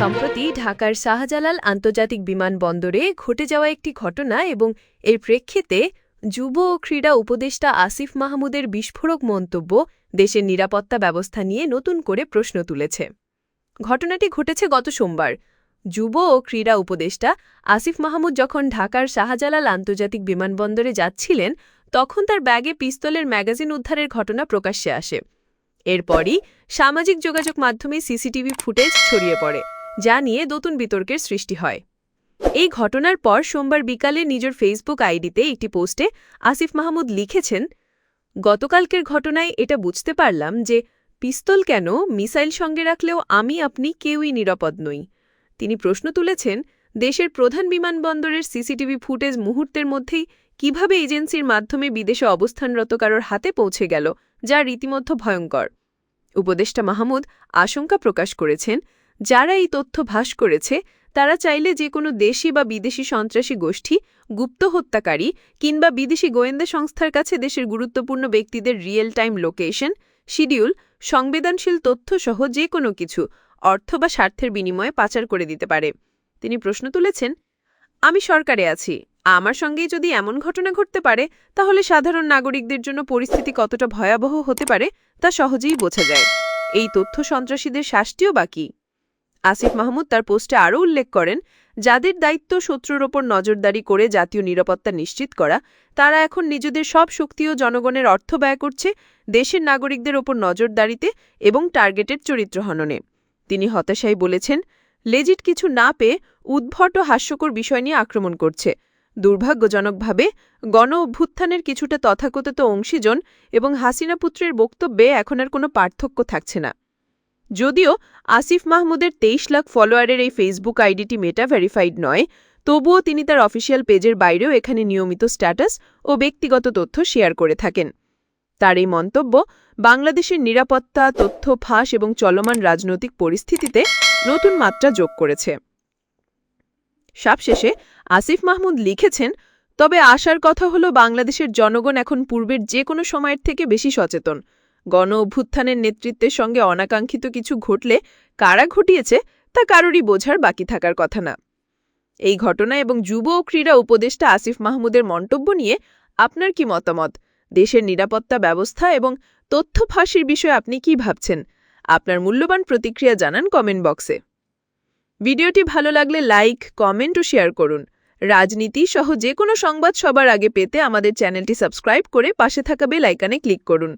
সম্প্রতি ঢাকার শাহজালাল আন্তর্জাতিক বিমানবন্দরে ঘটে যাওয়া একটি ঘটনা এবং এর প্রেক্ষিতে যুব ও ক্রীড়া উপদেষ্টা আসিফ মাহমুদের বিস্ফোরক মন্তব্য দেশের নিরাপত্তা ব্যবস্থা নিয়ে নতুন করে প্রশ্ন তুলেছে। ঘটনাটি ঘটেছে গত সোমবার। যুব ও ক্রীড়া উপদেষ্টা আসিফ মাহমুদ যখন ঢাকার শাহজালাল আন্তর্জাতিক বিমানবন্দরে যাচ্ছিলেন, তখন তার ব্যাগে পিস্তলের ম্যাগাজিন উদ্ধারের ঘটনা প্রকাশ্যে আসে। এরপরই সামাজিক যোগাযোগ মাধ্যমে সিসিটিভি ফুটেজ ছড়িয়ে পড়ে। যা নিয়ে নতুন বিতর্কের সৃষ্টি হয়। এই ঘটনার পর সোমবার বিকালে নিজের ফেসবুক আইডিতে একটি পোস্টে আসিফ মাহমুদ লিখেছেন, গতকালকের ঘটনায় এটা বুঝতে পারলাম যে পিস্তল কেন মিসাইল সঙ্গে রাখলেও আমি, আপনি কেউই নিরাপদ নই। তিনি প্রশ্ন তুলেছেন, দেশের প্রধান বিমানবন্দরের সিসিটিভি ফুটেজ মুহূর্তের মধ্যেই কীভাবে এজেন্সির মাধ্যমে বিদেশে অবস্থানরত কারোর হাতে পৌঁছে গেল, যা রীতিমধ্যে ভয়ঙ্কর? উপদেষ্টা মাহমুদ আশঙ্কা প্রকাশ করেছেন যারা এই তথ্য ভাস করেছে, তারা চাইলে যে কোনো দেশি বা বিদেশি সন্ত্রাসী গোষ্ঠী, গুপ্ত হত্যাকারী কিংবা বিদেশি গোয়েন্দা সংস্থার কাছে দেশের গুরুত্বপূর্ণ ব্যক্তিদের রিয়েল টাইম লোকেশন, শিডিউল, সংবেদনশীল তথ্যসহ যে কোনো কিছু, অর্থ বা স্বার্থের বিনিময়ে পাচার করে দিতে পারে। তিনি প্রশ্ন তুলেছেন, আমি সরকারে আছি। আমার সঙ্গেই যদি এমন ঘটনা ঘটতে পারে, তাহলে সাধারণ নাগরিকদের জন্য পরিস্থিতি কতটা ভয়াবহ হতে পারে, তা সহজেই বোঝা যায়। এই তথ্য সন্ত্রাসীদের শাস্তিও বাকি আসিফ মাহমুদ তার পোস্টে আরও উল্লেখ করেন, যাদের দায়িত্ব শত্রুর ওপর নজরদারি করে জাতীয় নিরাপত্তা নিশ্চিত করা, তারা এখন নিজেদের সব শক্তি ও জনগণের অর্থ ব্যয় করছে দেশের নাগরিকদের ওপর নজরদারিতে এবং টার্গেটের চরিত্র হননে। তিনি হতাশায় বলেছেন, লেজিট কিছু না পেয়ে উদ্ভট ও হাস্যকর বিষয় নিয়ে আক্রমণ করছে। দুর্ভাগ্যজনকভাবে গণ অভ্যুত্থানের কিছুটা তথাকথিত অংশীজন এবং হাসিনা পুত্রের বক্তব্যে এখন আর কোনো পার্থক্য থাকছে না। যদিও আসিফ মাহমুদের তেইশ লাখ ফলোয়ারের এই ফেসবুক আইডিটি মেটা ভেরিফাইড নয়, তবুও তিনি তার অফিসিয়াল পেজের বাইরেও এখানে নিয়মিত স্ট্যাটাস ও ব্যক্তিগত তথ্য শেয়ার করে থাকেন। তার এই মন্তব্য বাংলাদেশের নিরাপত্তা, তথ্য ফাঁস এবং চলমান রাজনৈতিক পরিস্থিতিতে নতুন মাত্রা যোগ করেছে। সবশেষে আসিফ মাহমুদ লিখেছেন, তবে আশার কথা হলো বাংলাদেশের জনগণ এখন পূর্বের যে কোনো সময়ের থেকে বেশি সচেতন। গণ অভ্যুত্থানের নেতৃত্বের সঙ্গে অনাকাঙ্ক্ষিত কিছু ঘটলে কারা ঘটিয়েছে তা কারোরই বোঝার বাকি থাকার কথা না। এই ঘটনা এবং যুব ও ক্রীড়া উপদেষ্টা আসিফ মাহমুদের মন্তব্য নিয়ে আপনার কি মতামত? দেশের নিরাপত্তা ব্যবস্থা এবং তথ্য ফাঁসির বিষয়ে আপনি কি ভাবছেন? আপনার মূল্যবান প্রতিক্রিয়া জানান কমেন্ট বক্সে। ভিডিওটি ভালো লাগলে লাইক, কমেন্ট ও শেয়ার করুন। রাজনীতি সহ যে কোনো সংবাদ সবার আগে পেতে আমাদের চ্যানেলটি সাবস্ক্রাইব করে পাশে থাকা বেল আইকনে ক্লিক করুন।